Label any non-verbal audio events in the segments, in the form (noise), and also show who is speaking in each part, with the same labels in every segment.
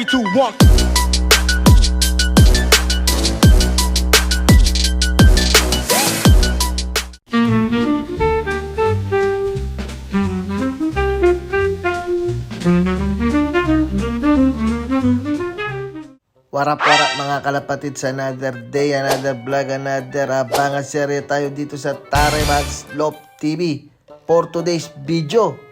Speaker 1: Three, two, one.
Speaker 2: Warap warap mga kalapatid sa another day, another vlog, another abangan serye tayo dito sa Tarimax Lop TV for today's video.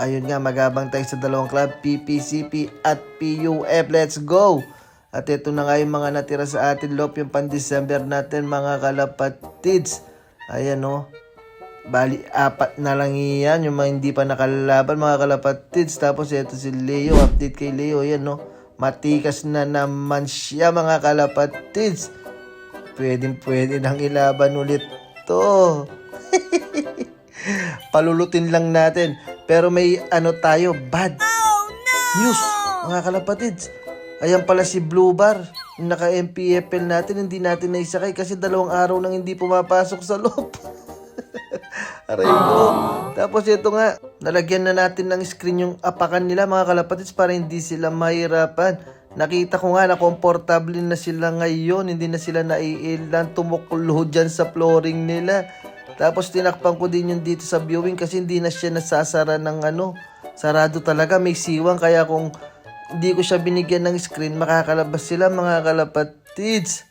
Speaker 2: Ayun nga, magabang tayo sa dalawang club, PPCP at PUF. Let's go! At ito na nga yung mga natira sa atin, Lop, yung pan-December natin, mga kalapatids. Ayan, no. Bali, apat na lang iyan, yung mga hindi pa nakalaban, mga kalapatids. Tapos ito si Leo, update kay Leo, yan, no. Matikas na naman siya, mga kalapatids. Pwedeng pwede nang ilaban ulit to. (laughs) Palulutin lang natin. Pero may ano tayo, bad news, mga kalapatids. Ayan pala si Blue Bar. Yung naka-MPFL natin, hindi natin naisakay kasi dalawang araw nang hindi pumapasok sa loob. (laughs) Aray ko. Tapos ito nga, nalagyan na natin ng screen yung apakan nila mga kalapatids para hindi sila mahirapan. Nakita ko nga na komportable na sila ngayon, hindi na sila naiilan, tumukulo dyan sa flooring nila. Tapos tinakpan ko din yung dito sa viewing kasi hindi na siya nasasara ng ano, sarado talaga, may siwang. Kaya kung hindi ko siya binigyan ng screen, makakalabas sila mga kalapatids.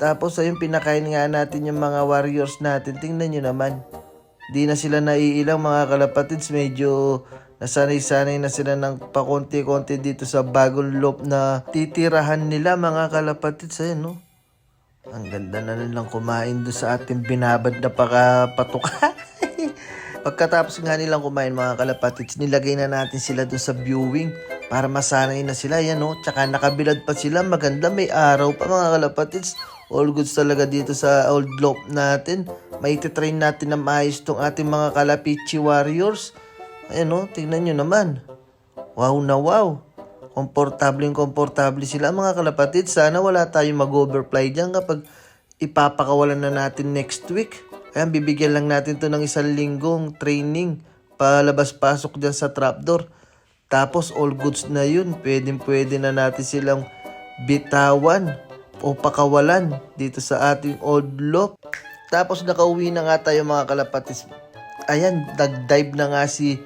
Speaker 2: Tapos ayun, pinakain nga natin yung mga warriors natin. Tingnan nyo naman. Di na sila naiilang mga kalapatids. Medyo nasanay-sanay na sila ng pakonti-konti dito sa bagong loop na titirahan nila mga kalapatids. Ayun, no? Ang ganda na nilang kumain doon sa ating binabad na pakapatuka. (laughs) Pagkatapos nga nilang kumain mga kalapatids, nilagay na natin sila doon sa viewing para masanay na sila. Yan no? Tsaka nakabilad pa sila. Maganda, may araw pa mga kalapatids. All goods talaga dito sa old loop natin. May train natin na maayos tong ating mga kalapichi warriors. Ayan no, tingnan nyo naman. Wow na wow. Komportable komportable sila mga kalapatid. Sana wala tayong mag-overfly dyan kapag ipapakawalan na natin next week. Ayan, bibigyan lang natin to ng isang linggong training palabas-pasok dyan sa trapdoor. Tapos all goods na yun. Pwede pwede na natin silang bitawan o pakawalan dito sa ating old loop. Tapos nakauwi na nga tayo mga kalapatis. Ayan, nag-dive na nga si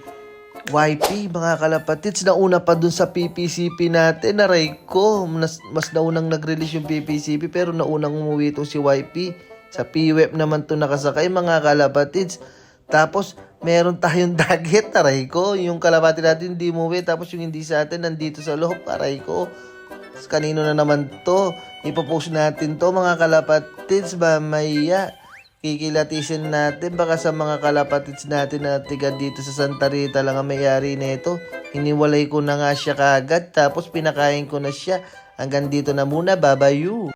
Speaker 2: YP, mga kalapatids. Nauna pa dun sa PPCP natin. Naray ko, mas, mas naunang nag-release yung PPCP pero naunang umuwi itong si YP. Sa PWEP naman to nakasakay, mga kalapatids. Tapos, meron tayong (laughs) dagat, aray ko. Yung kalapati natin hindi umuwi, tapos yung hindi sa atin nandito sa loob, aray ko. Kanino na naman to? Ipopost natin to, mga kalapatids, ba maya kikilatisin natin baka sa mga kalapatids natin na tiga dito sa Santa Rita lang ang may-ari nito. Iniwalay ko na nga siya kagad tapos pinakain ko na siya. Hanggang dito na muna, babayu.